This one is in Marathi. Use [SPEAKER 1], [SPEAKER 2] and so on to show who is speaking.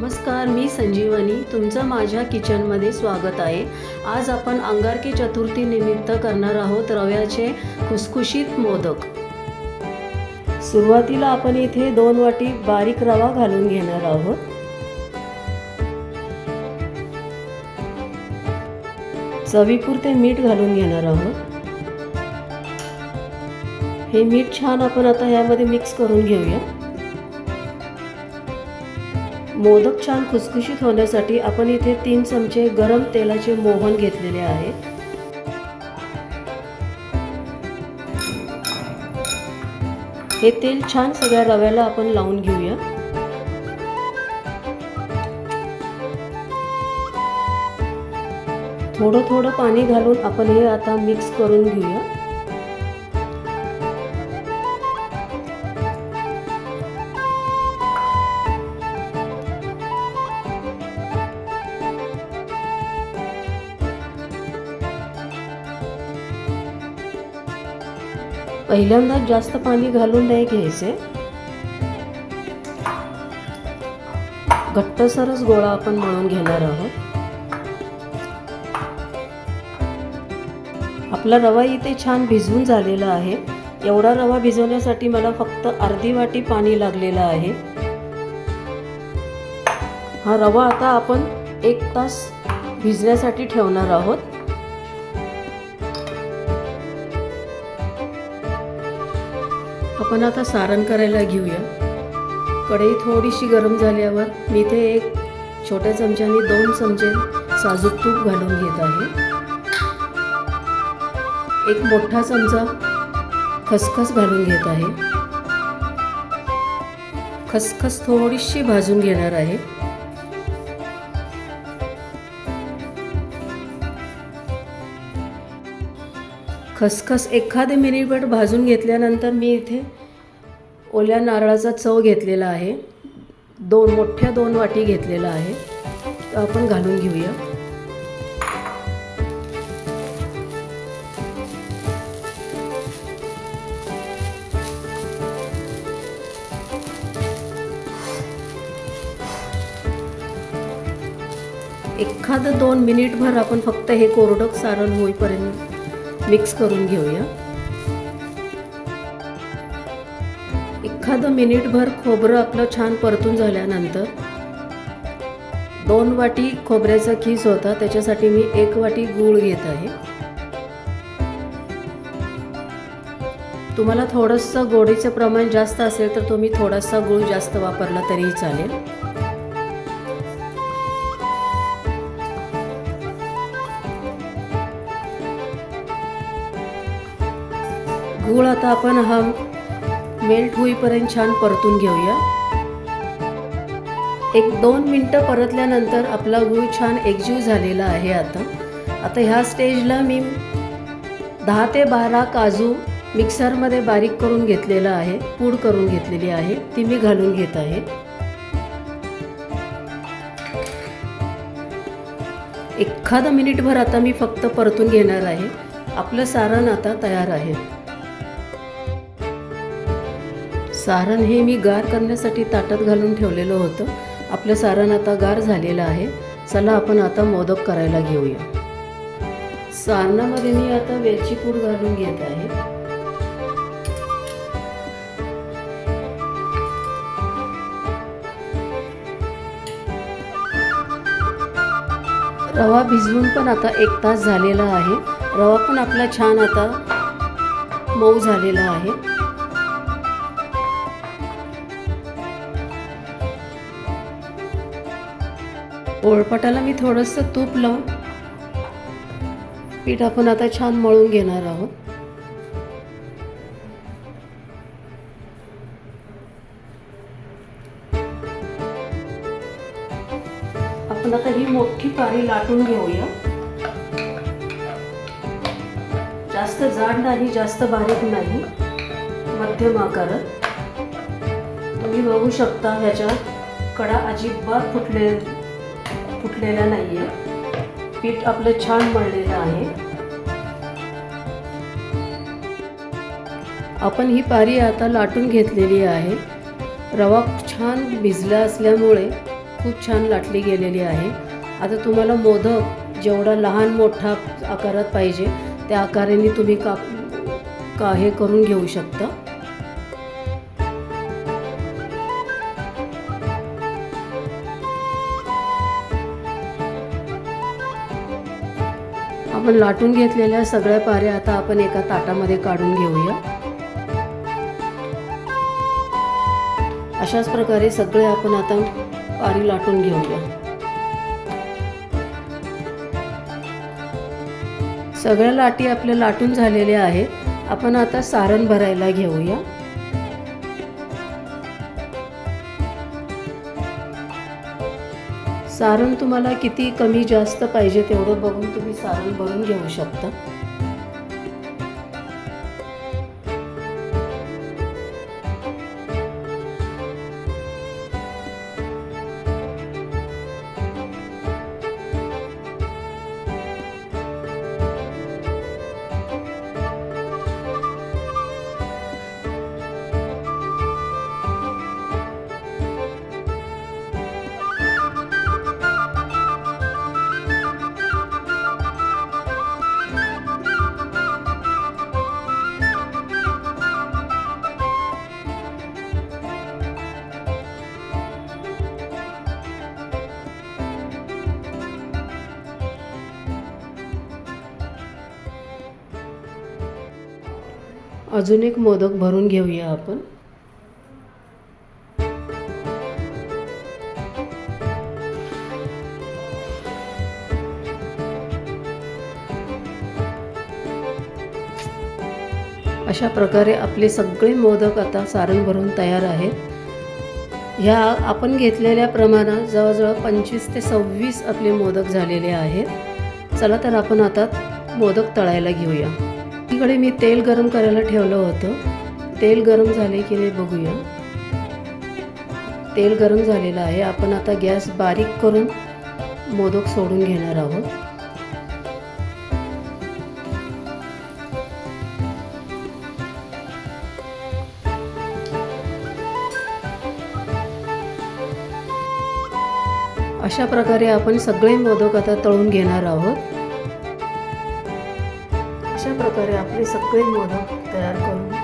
[SPEAKER 1] नमस्कार मी संजीवनी. तुमचं माझ्या किचनमध्ये स्वागत आहे. आज आपण अंगारकी चतुर्थी निमित्त करणार आहोत रव्याचे खुसखुशीत मोदक. सुरुवातीला आपण इथे दोन वाटी बारीक रवा घालून घेणार आहोत. चवीपुरते मीठ घालून घेणार आहोत. हे मीठ छान आपण आता यामध्ये मिक्स करून घेऊया. मोदक छान खुसखुशीत होण्यासाठी आपण इथे तीन चमचे गरम तेलाचे मोहन घेतलेले आहे. हे तेल छान सगळ्या रव्याला आपण लावून घेऊया. थोडं थोडं पाणी घालून आपण हे आता मिक्स करून घेऊया. पहिल्यांदा जास्त पाणी घालून नाही घ्यायचे. घट्टसरच गोळा आपण मळून घेणार आहोत. आपला रवा इथे छान भिजवून झालेला आहे. एवढा रवा भिजवण्यासाठी मला फक्त अर्धी वाटी पाणी लागलेलं आहे. हा रवा आता आपण एक तास भिजण्यासाठी ठेवणार आहोत. आपण आता सारण करायला घेऊया. कढई थोडीशी गरम झाल्यावर मी इथे एक छोट्या चमच्याने दोन चमचे साजूक तूप घालून घेत आहे. एक मोठा चमचा खसखस घालून घेत आहे. खसखस थोडीशी भाजून घेणार आहे. खसखस एखादे मिनिटभर भाजून घेतल्यानंतर मी इथे ओल्या नारळाचा चव घेतलेला आहे. दोन मोठ्या दोन वाटी घेतलेला आहे. तो आपण घालून घेऊया. एखादं दोन मिनिटभर आपण फक्त हे कोरडक सारण होईपर्यंत मिक्स करून घेऊया. एखादं मिनिटभर खोबरं आपलं छान परतून झाल्यानंतर दोन वाटी खोबऱ्याचा खीस होता त्याच्यासाठी मी एक वाटी गूळ घेत आहे. तुम्हाला थोडंसं गोडीचं प्रमाण जास्त असेल तर तुम्ही थोडासा गूळ जास्त वापरला तरीही चालेल. गूळ आता आपण हा मेल्ट होईपर्यंत छान परतून घेऊया. एक दोन मिनटं परतल्यानंतर आपला गूळ छान एकजीव झालेला आहे आता. आता ह्या स्टेजला मी दहा ते बारा काजू मिक्सरमध्ये बारीक करून घेतलेला आहे पूड करून घेतलेली आहे ती मी घालून घेत आहे. एखादं मिनिटभर आता मी फक्त परतून घेणार आहे. आपलं सारण आता तयार आहे. सारण हे मी गार करण्यासाठी ताटात घालून ठेवलेलं होतं. आपलं सारण आता गार झालेलं आहे. चला आपण आता मोदक करायला घेऊया. सारणामध्ये मी आता वेलची पूड घालून घेत आहे. रवा भिजवून पण आता एक तास झालेला आहे. रवा पण आपला छान आता मऊ झालेला आहे. पोळपाटाला मी थोडंसं तूप लावून पीठ आपण आता छान मळून घेणार आहोत. आपण आता ही मोठी पारी लाटून घेऊया. जास्त जाड नाही जास्त बारीक नाही मध्यम आकारात. तुम्ही बघू शकता ह्याच्या कडा अजिबात फुटले फुटलेला नाही आहे पीठ आपलं छान मळलेलं आहे. आपण ही पारी आता लाटून घेतलेली आहे. रवा छान भिजला असल्यामुळे खूप छान लाटली गेलेली आहे. आता तुम्हाला मोदक जेवढा लहान मोठा आकारात पाहिजे त्या आकाराने तुम्ही का का हे करून घेऊ शकता. आपण लाटून घेतलेल्या सगळ्या पाऱ्या आता आपण एका ताटामध्ये काढून घेऊया. अशाच प्रकारे सगळे आपण आता पारी लाटून घेऊया. सगळ्या लाटी आपल्या लाटून झालेल्या आहेत. आपण आता सारण भरायला घेऊया. सारण तुम्हाला किती कमी जास्त पाहिजे तेवढं बघून तुम्ही सारण भरून घेऊ शकता. अजून एक मोदक भरून घेऊया आपण. अशा प्रकारे आपले सगळे मोदक आता सारण भरून तयार आहेत. ह्या आपण घेतलेल्या प्रमाणात जवळजवळ पंचवीस ते सव्वीस आपले मोदक झालेले आहेत. चला तर आपण आता मोदक तळायला घेऊया. तिकडे मी तेल गरम करायला ठेवलं होतं. तेल गरम झाले की नाही बघूया. तेल गरम झालेलं आहे. आपण आता गॅस बारीक करून मोदक सोडून घेणार आहोत. अशा प्रकारे आपण सगळे मोदक आता तळून घेणार आहोत. प्रकारे आपले सगळे मोदक तयार करून